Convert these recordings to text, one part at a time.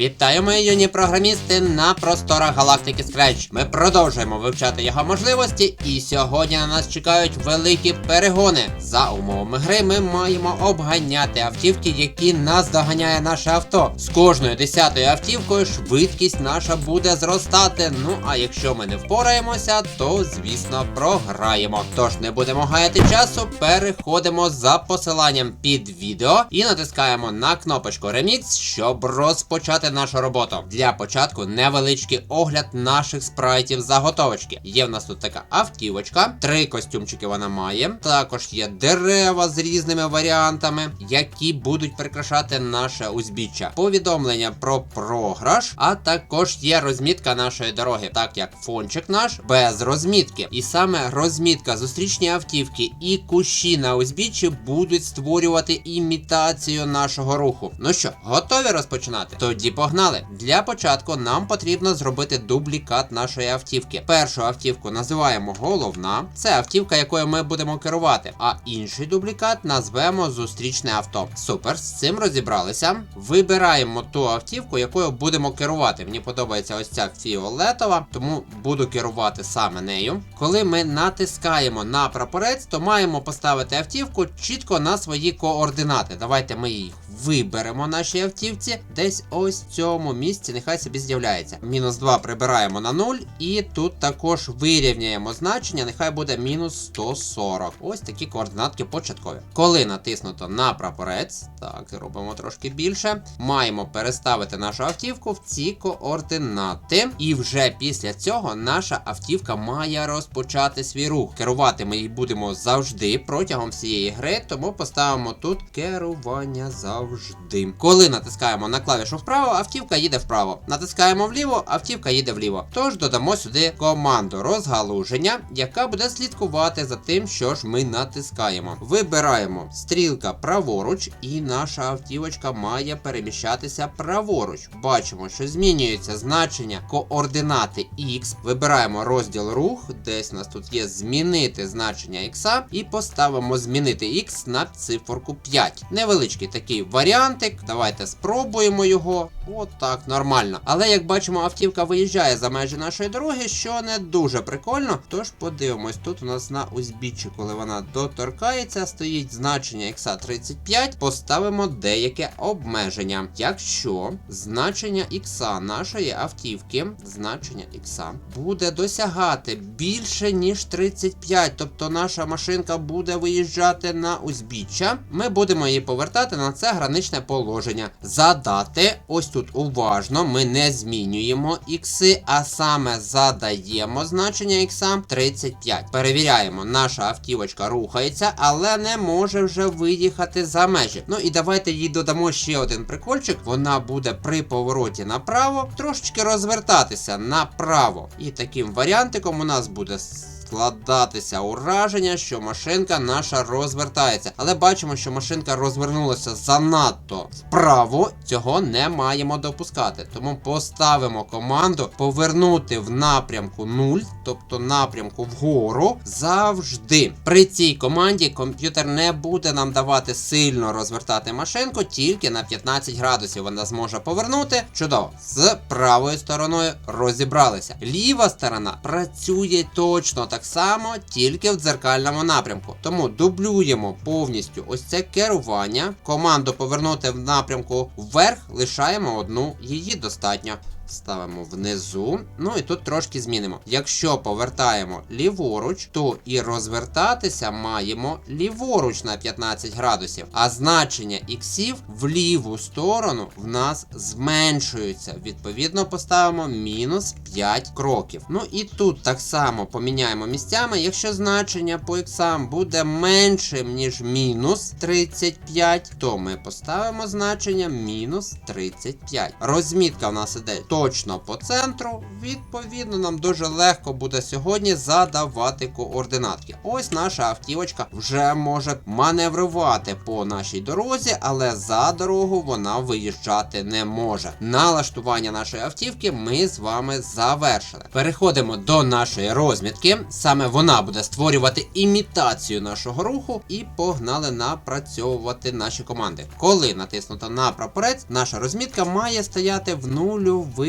Вітаю, мої юні програмісти на просторах галактики Scratch. Ми продовжуємо вивчати його можливості, і сьогодні на нас чекають великі перегони. За умовами гри ми маємо обганяти автівки, які нас доганяє наше авто. З кожною десятою автівкою швидкість наша буде зростати. Ну а якщо ми не впораємося, то звісно програємо. Тож не будемо гаяти часу, переходимо за посиланням під відео і натискаємо на кнопочку Remix, щоб розпочати нашу роботу. Для початку невеличкий огляд наших спрайтів заготовочки. Є в нас тут така автівочка, три костюмчики вона має. Також є дерева з різними варіантами, які будуть прикрашати наше узбіччя. Повідомлення про програш, а також є розмітка нашої дороги, так як фончик наш без розмітки. І саме розмітка зустрічні автівки і кущі на узбіччі будуть створювати імітацію нашого руху. Ну що, готові розпочинати? Тоді погнали. Для початку нам потрібно зробити дублікат нашої автівки. Першу автівку називаємо головна, це автівка, якою ми будемо керувати. А інший дублікат назвемо зустрічне авто. Супер, з цим розібралися. Вибираємо ту автівку, якою будемо керувати. Мені подобається ось ця фіолетова, тому буду керувати саме нею. Коли ми натискаємо на прапорець, то маємо поставити автівку чітко на свої координати. Давайте ми їх виберемо нашій автівці. Десь ось в цьому місці, нехай собі з'являється. Мінус 2 прибираємо на 0, і тут також вирівняємо значення, нехай буде мінус 140. Ось такі координатки початкові. Коли натиснуто на прапорець, так, робимо трошки більше. Маємо переставити нашу автівку в ці координати. І вже після цього наша автівка має розпочати свій рух. Керувати ми їх будемо завжди протягом всієї гри, тому поставимо тут керування завжди. Коли натискаємо на клавішу вправо, автівка їде вправо. Натискаємо вліво, автівка їде вліво. Тож додамо сюди команду розгалуження, яка буде слідкувати за тим, що ж ми натискаємо. Вибираємо стрілка праворуч, і наша автівочка має переміщатися праворуч. Бачимо, що змінюється значення координати X. Вибираємо розділ рух, десь у нас тут є змінити значення X, і поставимо змінити X на циферку 5. Невеличкий такий варіантик. Давайте спробуємо його. От так, нормально. Але як бачимо, автівка виїжджає за межі нашої дороги, що не дуже прикольно. Тож подивимось, тут у нас на узбіччі, коли вона доторкається, стоїть значення X 35. Поставимо деяке обмеження. Якщо значення X нашої автівки, значення X буде досягати більше, ніж 35, тобто наша машинка буде виїжджати на узбіччя, ми будемо її повертати на це граничне положення. Задати, ось тут уважно, ми не змінюємо ікси, а саме задаємо значення ікса 35. Перевіряємо, наша автівочка рухається, але не може вже виїхати за межі. Ну і давайте їй додамо ще один прикольчик. Вона буде при повороті направо трошечки розвертатися направо. І таким варіантиком у нас буде складатися ураження, що машинка наша розвертається. Але бачимо, що машинка розвернулася занадто вправо. Цього не маємо допускати. Тому поставимо команду повернути в напрямку 0, тобто напрямку вгору завжди. При цій команді комп'ютер не буде нам давати сильно розвертати машинку, тільки на 15 градусів вона зможе повернути. Чудово, з правою стороною розібралися. Ліва сторона працює точно так само, тільки в дзеркальному напрямку. Тому дублюємо повністю ось це керування. Команду повернути в напрямку вверх, лишаємо одну, її достатньо. Ставимо внизу. Ну і тут трошки змінимо. Якщо повертаємо ліворуч, то і розвертатися маємо ліворуч на 15 градусів. А значення іксів в ліву сторону в нас зменшуються. Відповідно, поставимо мінус 5 кроків. Ну і тут так само поміняємо місцями. Якщо значення по іксам буде меншим, ніж мінус 35, то ми поставимо значення мінус 35. Розмітка в нас іде точно по центру. Відповідно, нам дуже легко буде сьогодні задавати координатки. Ось наша автівочка вже може маневрувати по нашій дорозі, але за дорогу вона виїжджати не може. Налаштування нашої автівки ми з вами завершили. Переходимо до нашої розмітки. саме вона буде створювати імітацію нашого руху, і погнали напрацьовувати наші команди. Коли натиснуто на прапорець, наша розмітка має стояти в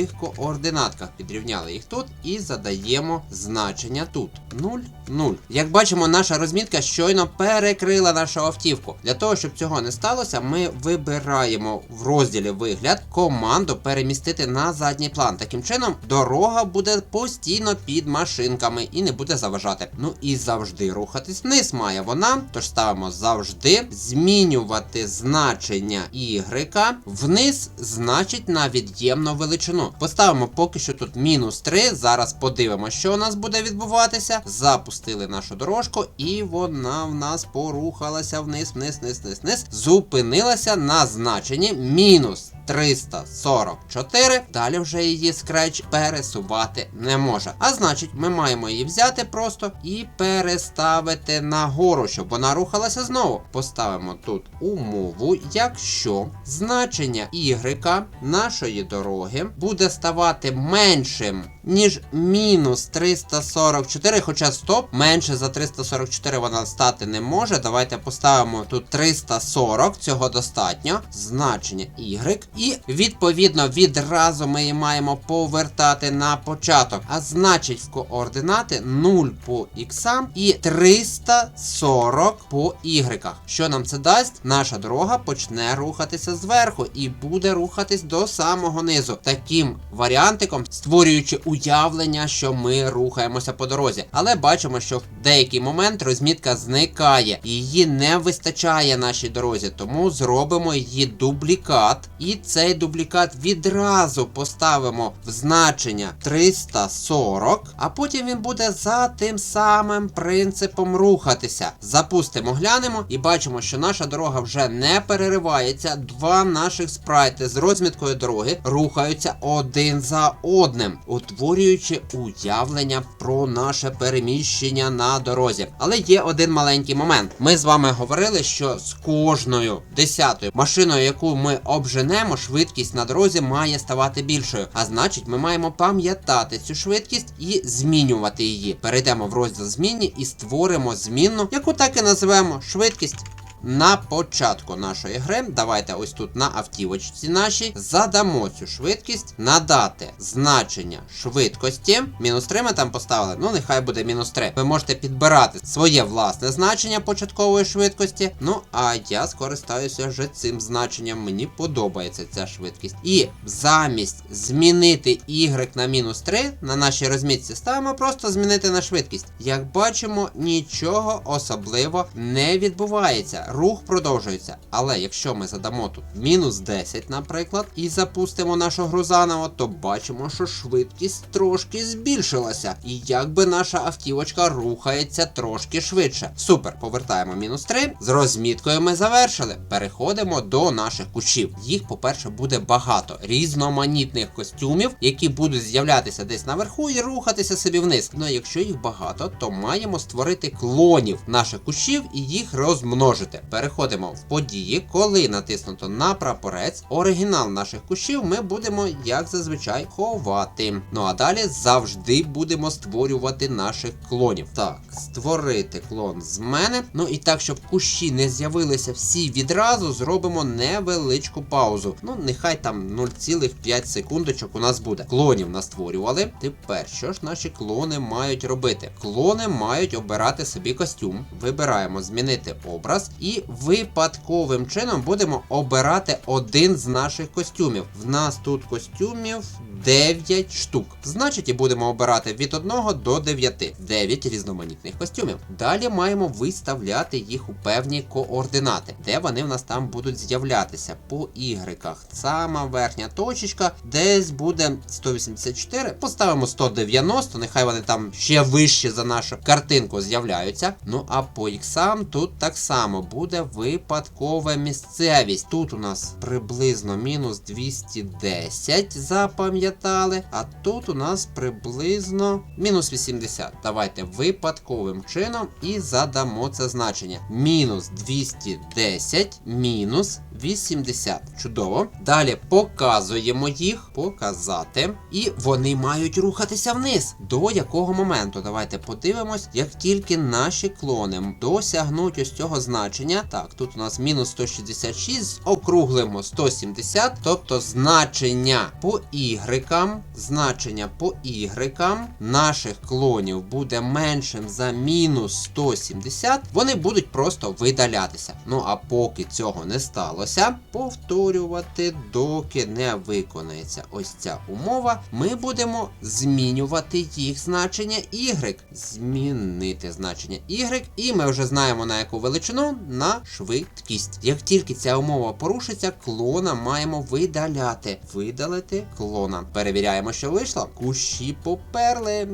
нульових координатках. Підрівняли їх тут і задаємо значення тут. 0, 0. Як бачимо, наша розмітка щойно перекрила нашу автівку. Для того, щоб цього не сталося, ми вибираємо в розділі вигляд команду перемістити на задній план. Таким чином, дорога буде постійно під машинками і не буде заважати. Ну і завжди рухатись вниз має вона. Тож ставимо завжди змінювати значення Y вниз, значить на від'ємну величину. Поставимо поки що тут мінус 3. Зараз подивимося, що у нас буде відбуватися. Запустили нашу дорожку, і вона в нас порухалася вниз, вниз, вниз, вниз, вниз. Зупинилася на значенні мінус 344. Далі вже її скреч пересувати не може. А значить, ми маємо її взяти просто і переставити нагору, щоб вона рухалася знову. Поставимо тут умову, якщо значення y нашої дороги буде ставати меншим. Ніж мінус 344, хоча стоп, менше за 344 вона стати не може. Давайте поставимо тут 340, цього достатньо. Значення y. І відповідно відразу ми її маємо повертати на початок. А значить в координати 0 по іксам і 340 по y. Що нам це дасть? Наша дорога почне рухатися зверху і буде рухатись до самого низу. Таким варіантиком, створюючи уявлення, що ми рухаємося по дорозі. Але бачимо, що в деякий момент розмітка зникає, її не вистачає нашій дорозі. Тому зробимо її дублікат. І цей дублікат відразу поставимо в значення 340, а потім він буде за тим самим принципом рухатися. Запустимо, глянемо і бачимо, що наша дорога вже не переривається. Два наших спрайти з розміткою дороги рухаються один за одним, утворюючи уявлення про наше переміщення на дорозі. Але є один маленький момент. Ми з вами говорили, що з кожною десятою машиною, яку ми обженемо, швидкість на дорозі має ставати більшою. А значить, ми маємо пам'ятати цю швидкість і змінювати її. Перейдемо в розділ змінні і створимо змінну, яку так і називаємо швидкість. На початку нашої гри, давайте ось тут на автівочці нашій задамо цю швидкість, надати значення швидкості. Мінус 3 ми там поставили, ну нехай буде мінус 3. Ви можете підбирати своє власне значення початкової швидкості. Ну, а я скористаюся вже цим значенням. Мені подобається ця швидкість. І замість змінити y на мінус 3 на нашій розмітці ставимо просто змінити на швидкість. Як бачимо, нічого особливо не відбувається рух продовжується. Але якщо ми задамо тут мінус 10, наприклад, і запустимо нашу гру заново, то бачимо, що швидкість трошки збільшилася. І якби наша автівочка рухається трошки швидше. Супер, повертаємо мінус 3. З розміткою ми завершили. Переходимо до наших кущів. Їх, по-перше, буде багато різноманітних костюмів, які будуть з'являтися десь наверху і рухатися собі вниз. Ну якщо їх багато, то маємо створити клонів наших кущів і їх розмножити. Переходимо в події, коли натиснуто на прапорець, оригінал наших кущів ми будемо, як зазвичай, ховати. Ну а далі завжди будемо створювати наших клонів. Так, створити клон з мене. Ну і так, щоб кущі не з'явилися всі відразу, зробимо невеличку паузу. Ну, нехай там 0,5 секундочок у нас буде. Клонів настворювали. Тепер що ж наші клони мають робити? Клони мають обирати собі костюм. Вибираємо змінити образ і випадковим чином будемо обирати один з наших костюмів. В нас тут костюмів 9 штук. Значить, і будемо обирати від 1 до 9. 9 різноманітних костюмів. Далі маємо виставляти їх у певні координати, де вони в нас там будуть з'являтися по ігреках. Сама верхня точечка десь буде 184. Поставимо 190, нехай вони там ще вище за нашу картинку з'являються. Ну а по іксам тут так само буде. Буде випадкова місцевість. Тут у нас приблизно мінус 210, запам'ятали. А тут у нас приблизно мінус 80. Давайте випадковим чином і задамо це значення. Мінус 210 мінус 80. Чудово. Далі показуємо їх, показати. І вони мають рухатися вниз. До якого моменту? Давайте подивимось, як тільки наші клони досягнуть ось цього значення. Так, тут у нас мінус 166, округлимо 170, тобто значення по Y, значення по Y наших клонів буде меншим за мінус 170, вони будуть просто видалятися. Ну а поки цього не сталося, повторювати, доки не виконається ось ця умова, ми будемо змінювати їх значення Y. Змінити значення Y, і ми вже знаємо на яку величину на швидкість. Як тільки ця умова порушиться, клона маємо видаляти. Видалити клона. Перевіряємо, що вийшло. Кущі поперли,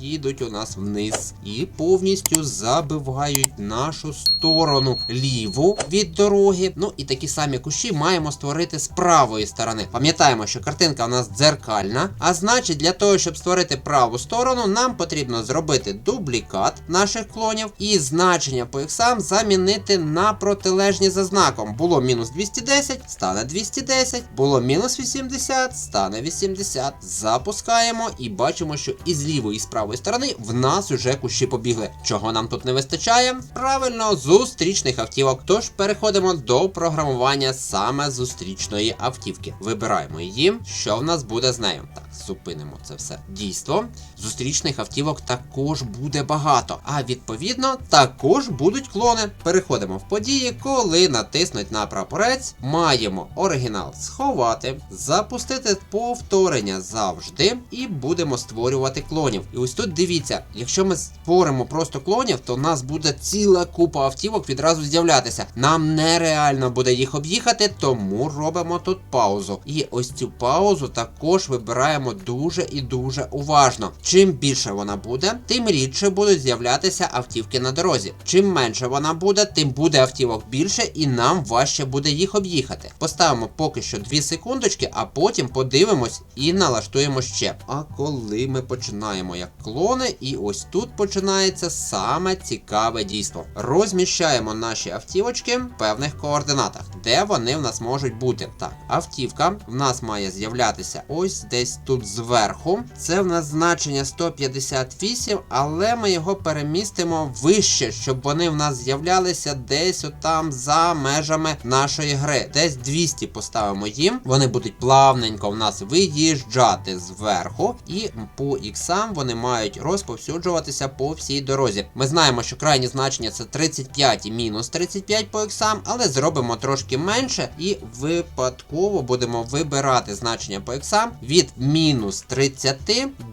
їдуть у нас вниз і повністю забивають нашу сторону ліву від дороги. Ну і такі самі кущі маємо створити з правої сторони. Пам'ятаємо, що картинка у нас дзеркальна, а значить, для того, щоб створити праву сторону, нам потрібно зробити дублікат наших клонів і значення по іксам замінити на протилежні за знаком. Було мінус 210, стане 210, було мінус 80, стане 80. Запускаємо і бачимо, що і з лівої, і з правої сторони в нас уже кущі побігли. Чого нам тут не вистачає? Правильно, зустрічних автівок. Тож переходимо до програмування саме зустрічної автівки. Вибираємо її. Що в нас буде з нею? Так, зупинимо це все. Дійство. Зустрічних автівок також буде багато. А відповідно, також будуть клони. Переходимо в події, коли натиснуть на прапорець, маємо оригінал сховати, запустити повторення завжди, і будемо створювати клонів. І ось тут дивіться, якщо ми створимо просто клонів, то в нас буде ціла купа автівок відразу з'являтися. Нам нереально буде їх об'їхати, тому робимо тут паузу. І ось цю паузу також вибираємо дуже і дуже уважно. Чим більше вона буде, тим рідше будуть з'являтися автівки на дорозі. Чим менше вона буде, тим буде автівок більше, і нам важче буде їх об'їхати. Поставимо поки що 2 секундочки, а потім подивимось і налаштуємо ще. А коли ми починаємо як клони, і ось тут починається саме цікаве дійство. Розміщаємо наші автівочки в певних координатах, де вони в нас можуть бути. Так, автівка в нас має з'являтися ось десь тут зверху. Це в нас значення 158, але ми його перемістимо вище, щоб вони в нас з'являлися десь отам за межами нашої гри. Десь 200 поставимо їм. Вони будуть плавненько в нас виїжджати зверху, і по іксам вони мають розповсюджуватися по всій дорозі. Ми знаємо, що крайні значення це 35 і мінус 35 по іксам, але зробимо трошки менше і випадково будемо вибирати значення по іксам від мінус 30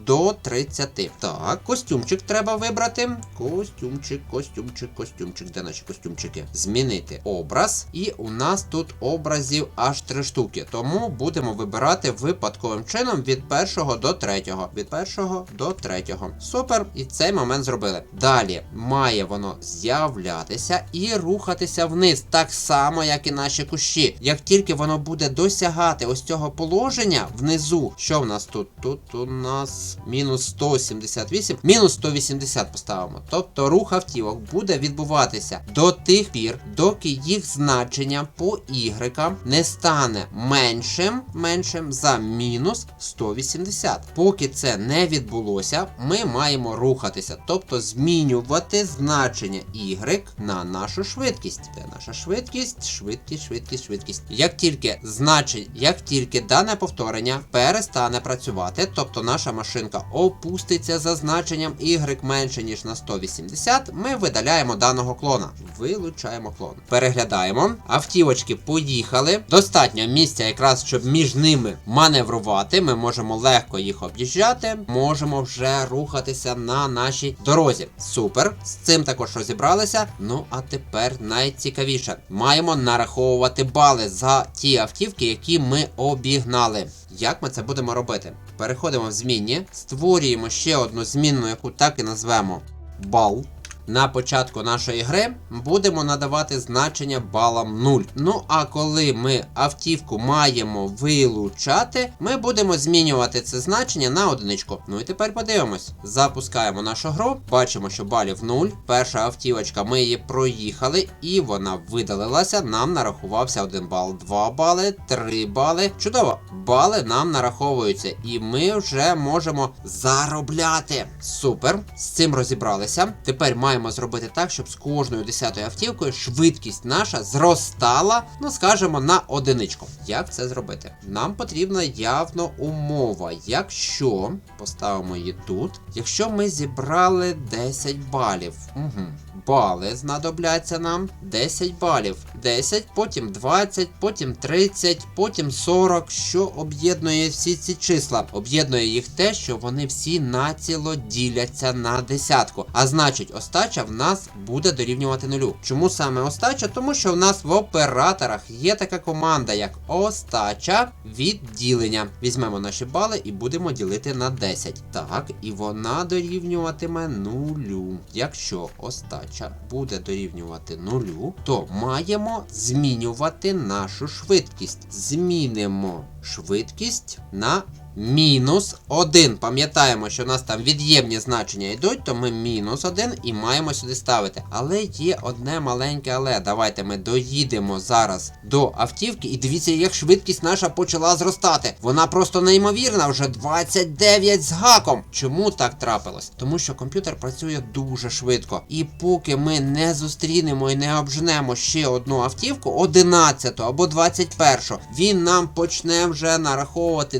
до 30. Так, костюмчик треба вибрати. Костюмчик, костюмчик, костюмчик. Де наші костюмчики? Змінити образ. І у нас тут образів аж три штуки. Тому будемо вибирати випадковим чином від першого до третього. Від першого до третього. Супер. І цей момент зробили. Далі має воно з'являтися і рухатися вниз, так само, як і наші кущі. Як тільки воно буде досягати ось цього положення внизу, що в нас тут? Тут у нас мінус 178, мінус 180 поставимо. Тобто рух автівок буде відбуватися до тих пір, доки їх значення по Y не стане меншим, меншим за мінус 180. Поки це не відбулося, ми маємо рухатися, тобто змінювати значення Y на нашу швидкість. Де наша швидкість, швидкість, швидкість, швидкість. Як тільки значень, як тільки дане повторення перестане працювати, тобто наша машинка опуститься за значенням Y менше ніж на 180, ми видаляємо даного клона. Вилучаємо клон. Переглядаємо. Автівочки поїхали. Достатньо місця, якраз щоб між ними маневрувати. Ми можемо легко їх об'їжджати. Можемо вже рухатися на нашій дорозі. Супер. З цим також розібралися. Ну а тепер найцікавіше. Маємо нараховувати бали за ті автівки, які ми обігнали. Як ми це будемо робити? Переходимо в змінні, створюємо ще одну змінну, яку так і назвемо бал. На початку нашої гри будемо надавати значення балам 0. Ну а коли ми автівку маємо вилучати, ми будемо змінювати це значення на одиничку. Ну і тепер подивимось. Запускаємо нашу гру, бачимо, що балів 0. Перша автівочка, ми її проїхали, і вона видалилася. Нам нарахувався 1 бал, 2 бали, 3 бали. Чудово, бали нам нараховуються, і ми вже можемо заробляти. Супер, з цим розібралися. Тепер маємо зробити так, щоб з кожною десятою автівкою швидкість наша зростала, ну скажімо, на одиничку. Як це зробити? Нам потрібна явно умова. Якщо поставимо її тут, якщо ми зібрали 10 балів, угу. бали знадобляться нам 10 балів. 10, потім 20, потім 30, потім 40. Що об'єднує всі ці числа? Об'єднує їх те, що вони всі націло діляться на десятку. А значить, остача в нас буде дорівнювати нулю. Чому саме остача? Тому що в нас в операторах є така команда, як остача відділення. Візьмемо наші бали і будемо ділити на 10. Так, і вона дорівнюватиме нулю. Якщо остача буде дорівнювати нулю, то маємо змінювати нашу швидкість. Змінимо швидкість на мінус 1. Пам'ятаємо, що у нас там від'ємні значення йдуть, то ми мінус 1 і маємо сюди ставити. Але є одне маленьке але. Давайте ми доїдемо зараз до автівки і дивіться, як швидкість наша почала зростати. Вона просто неймовірна, вже 29 з гаком. Чому так трапилось? Тому що комп'ютер працює дуже швидко. І поки ми не зустрінемо і не обженемо ще одну автівку, 11 або 21, він нам почне вже нараховувати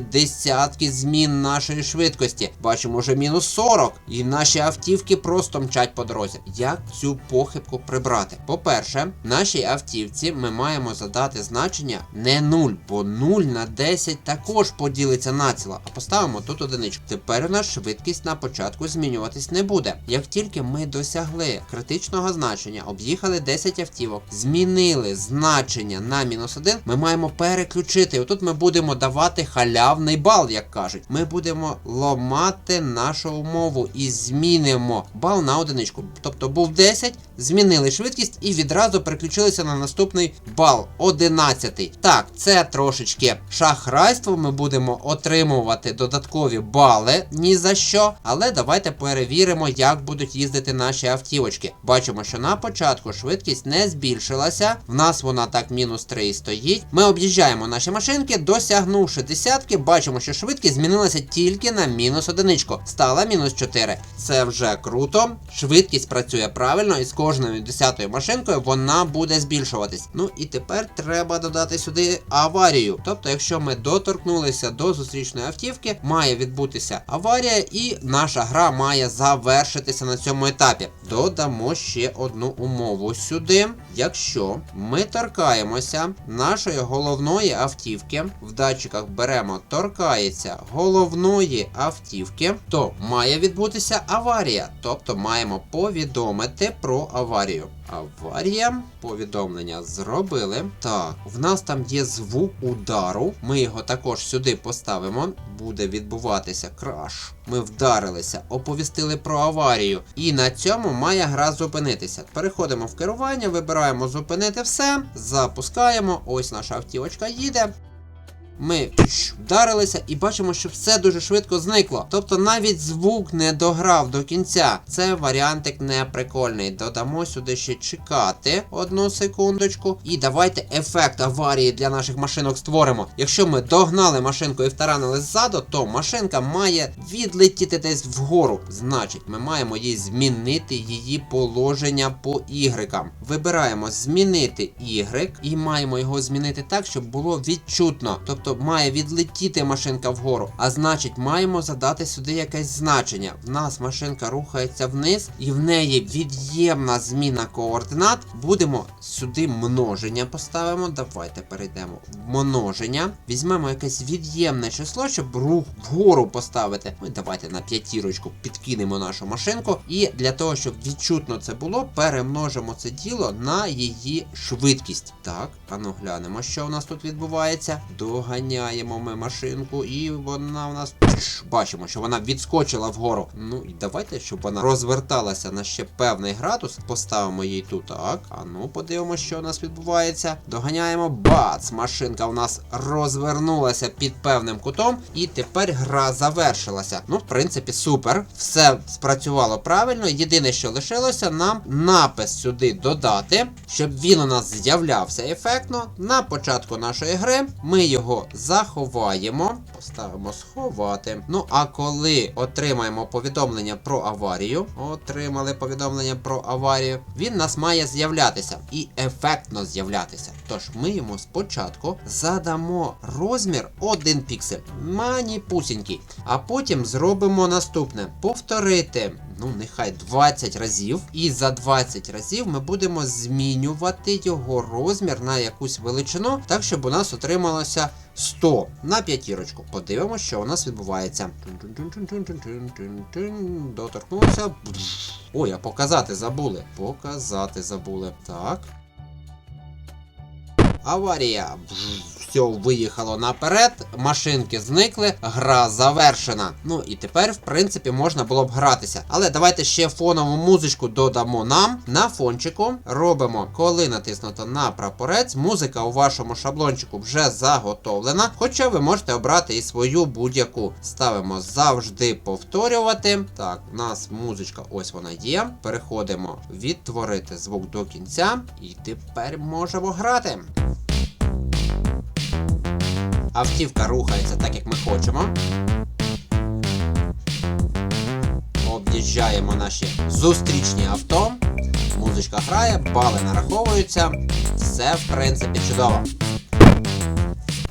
десятки змін нашої швидкості. Бачимо вже мінус 40, і наші автівки просто мчать по дорозі. Як цю похибку прибрати? По-перше, нашій автівці ми маємо задати значення не 0, бо 0 на 10 також поділиться націло. А поставимо тут одиничку. Тепер у нас швидкість на початку змінюватись не буде. Як тільки ми досягли критичного значення, об'їхали 10 автівок, змінили значення на мінус 1, ми маємо переключити. І отут ми будемо давати халявний бал, як кажуть. Ми будемо ламати нашу умову і змінимо бал на одиничку. Тобто був 10, змінили швидкість і відразу переключилися на наступний бал 11. Так, це трошечки шахрайство. Ми будемо отримувати додаткові бали ні за що. Але давайте перевіримо, як будуть їздити наші автівочки. Бачимо, що на початку швидкість не збільшилася. В нас вона так мінус 3 стоїть. Ми об'їжджаємо наші машинки, досягнувши десятки, бачимо, що швидкість змінилася тільки на мінус одиничку. Стала мінус 4. Це вже круто. Швидкість працює правильно, і з кожною десятою машинкою вона буде збільшуватись. Ну і тепер треба додати сюди аварію. Тобто, якщо ми доторкнулися до зустрічної автівки, має відбутися аварія, і наша гра має завершитися на цьому етапі. Додамо ще одну умову сюди. Якщо ми торкаємося нашої головної автівки, в датчиках беремо торкається головної автівки, то має відбутися аварія. Тобто маємо повідомити про аварію. Аварія, повідомлення зробили. Так, в нас там є звук удару. Ми його також сюди поставимо. Буде відбуватися краш. Ми вдарилися, оповістили про аварію. І на цьому має гра зупинитися. Переходимо в керування, вибираємо зупинити все, запускаємо. Ось наша автівочка їде. Ми вдарилися і бачимо, що все дуже швидко зникло. Тобто навіть звук не дограв до кінця. Це варіантик не прикольний. Додамо сюди ще чекати одну секундочку. І давайте ефект аварії для наших машинок створимо. Якщо ми догнали машинку і втаранили ззаду, то машинка має відлетіти десь вгору. Значить, ми маємо їй змінити її положення по ігрекам. Вибираємо змінити Y і маємо його змінити так, щоб було відчутно. Тобто має відлетіти машинка вгору. А значить, маємо задати сюди якесь значення. В нас машинка рухається вниз, і в неї від'ємна зміна координат. Будемо сюди множення поставимо. Давайте перейдемо в множення. Візьмемо якесь від'ємне число, щоб рух вгору поставити. Ну давайте на п'ятірочку підкинемо нашу машинку. І для того, щоб відчутно це було, перемножимо це діло на її швидкість. Так, а ну глянемо, що у нас тут відбувається. Доганяємо. Доганяємо ми машинку, і вона у нас бачимо, що вона відскочила вгору. Ну і давайте, щоб вона розверталася на ще певний градус, поставимо її тут. Так, а ну подивимося, що у нас відбувається. Доганяємо бац! Машинка у нас розвернулася під певним кутом, і тепер гра завершилася. Ну, в принципі, супер. Все спрацювало правильно. Єдине, що лишилося, нам напис сюди додати, щоб він у нас з'являвся ефектно. На початку нашої гри ми його заховаємо, поставимо сховати. Ну а коли отримаємо повідомлення про аварію, отримали повідомлення про аварію, він нас має з'являтися і ефектно з'являтися. Tож ми йому спочатку задамо розмір 1 піксель, маніпусінький, а потім зробимо наступне: повторити. Ну, нехай 20 разів. І за 20 разів ми будемо змінювати його розмір на якусь величину, так щоб у нас отрималося 100 на п'ятірочку. Подивимося, що у нас відбувається. Доторкнувся. Ой, а показати забули. Показати забули. Так. Аварія. Все виїхало наперед, машинки зникли, гра завершена. Ну і тепер, в принципі, можна було б гратися. Але давайте ще фонову музичку додамо нам. На фончику робимо, коли натиснуто на прапорець. Музика у вашому шаблончику вже заготовлена. Хоча ви можете обрати і свою будь-яку. Ставимо завжди повторювати. Так, у нас музичка, ось вона є. Переходимо відтворити звук до кінця. І тепер можемо грати. Автівка рухається так, як ми хочемо. Об'їжджаємо наші зустрічні авто. Музичка грає, бали нараховуються. Все, в принципі, чудово.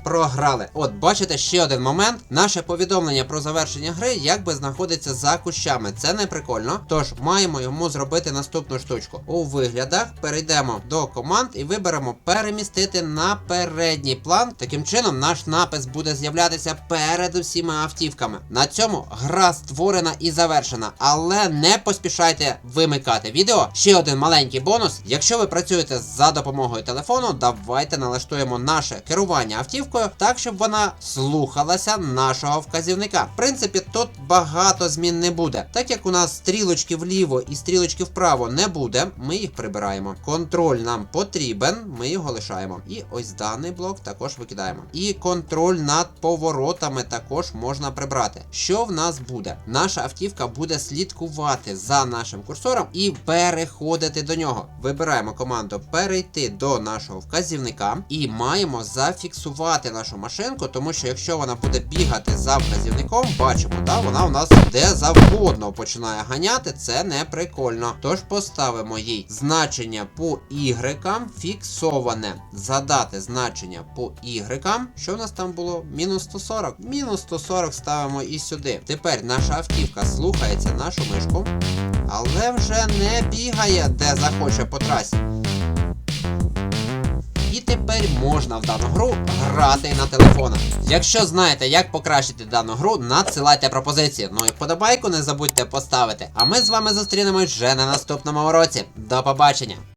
Програли. От, бачите, ще один момент. Наше повідомлення про завершення гри якби знаходиться за кущами. Це не прикольно. Тож маємо йому зробити наступну штучку. У виглядах перейдемо до команд і виберемо перемістити на передній план. Таким чином, наш напис буде з'являтися перед усіма автівками. На цьому гра створена і завершена. Але не поспішайте вимикати відео. Ще один маленький бонус. Якщо ви працюєте за допомогою телефону, давайте налаштуємо наше керування автівкою так, щоб вона слухалася нашого вказівника. В принципі, тут багато змін не буде. Так як у нас стрілочки вліво і стрілочки вправо не буде, ми їх прибираємо. Контроль нам потрібен, ми його лишаємо. І ось даний блок також викидаємо. І контроль над поворотами також можна прибрати. Що в нас буде? Наша автівка буде слідкувати за нашим курсором і переходити до нього. Вибираємо команду перейти до нашого вказівника і маємо зафіксувати нашу машинку, тому що якщо вона буде бігати за вказівником, бачимо, да, вона у нас де завгодно починає ганяти, це не прикольно. Тож поставимо їй значення по Y фіксоване. Задати значення по Y. Що в нас там було? Мінус 140. Мінус 140 ставимо і сюди. Тепер наша автівка слухається нашу мишку, але вже не бігає, де захоче по трасі. І тепер можна в дану гру грати на телефонах. Якщо знаєте, як покращити дану гру, надсилайте пропозиції. Ну і вподобайку не забудьте поставити. А ми з вами зустрінемось вже на наступному уроці. До побачення!